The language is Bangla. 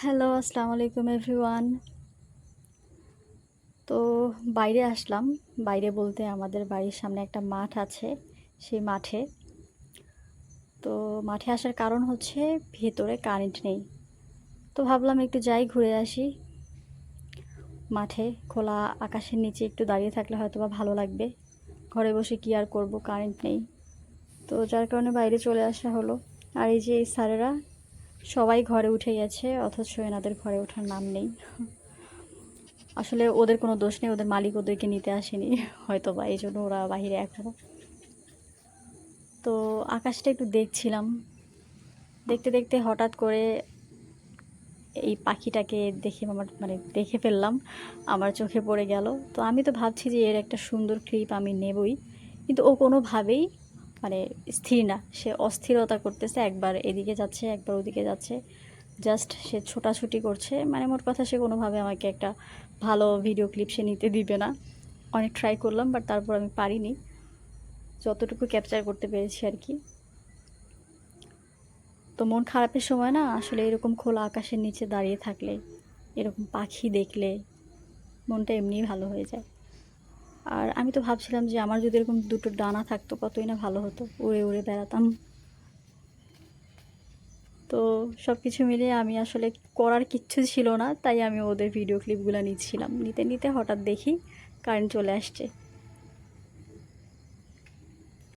হ্যালো, আসসালামু আলাইকুম এভরিওয়ান। তো বাইরে আসলাম। বাইরে বলতে আমাদের বাড়ির সামনে একটা মাঠ আছে, সেই মাঠে। তো মাঠে আসার কারণ হচ্ছে ভেতরে কারেন্ট নেই। তো ভাবলাম একটু যাই, ঘুরে আসি। মাঠে খোলা আকাশের নিচে একটু দাঁড়িয়ে থাকলে হয়তো বা ভালো লাগবে। ঘরে বসে কি আর করব কারেন্ট নেই। তো যার কারণে বাইরে চলে আসা হলো। আর এই যে এই স্যারেরা সবাই ঘরে উঠে গেছে, অথচ এনাদের ঘরে ওঠার নাম নেই। আসলে ওদের কোনো দোষ নেই, ওদের মালিক ওদেরকে নিতে আসেনি হয়তো বা এই জন্য ওরা বাহিরে এখনও। তো আকাশটা একটু দেখছিলাম। দেখতে দেখতে হঠাৎ করে এই পাখিটাকে দেখে আমার মানে দেখে ফেললাম, আমার চোখে পড়ে গেল। তো আমি তো ভাবছি যে এর একটা সুন্দর ক্লিপ আমি নেবই। কিন্তু ও কোনোভাবেই মানে স্থির না, সে অস্থিরতা করতেছে, একবার এদিকে যাচ্ছে, একবার ওদিকে যাচ্ছে। জাস্ট সে ছোটাছুটি করছে মানে মোট কথা সে কোনোভাবে আমাকে একটা ভালো ভিডিও ক্লিপ সে নিতে দিবে না। অনেক ট্রাই করলাম বাট তারপর আমি পারিনি। যতটুকু ক্যাপচার করতে পেরেছি আর কি। তো মন খারাপের সময় না, আসলে এরকম খোলা আকাশের নিচে দাঁড়িয়ে থাকলে, এরকম পাখি দেখলে, মনটা এমনিই ভালো হয়ে যায়। আর আমি তো ভাবছিলাম যে আমার যদি এরকম দুটো ডানা থাকতো, কতই না ভালো হতো। উড়ে উড়ে বেড়াতাম। তো সব কিছু মিলিয়ে আমি আসলে করার কিচ্ছু ছিল না, তাই আমি ওদের ভিডিও ক্লিপগুলো নিচ্ছিলাম। নিতে নিতে হঠাৎ দেখি কারেন্ট চলে আসছে।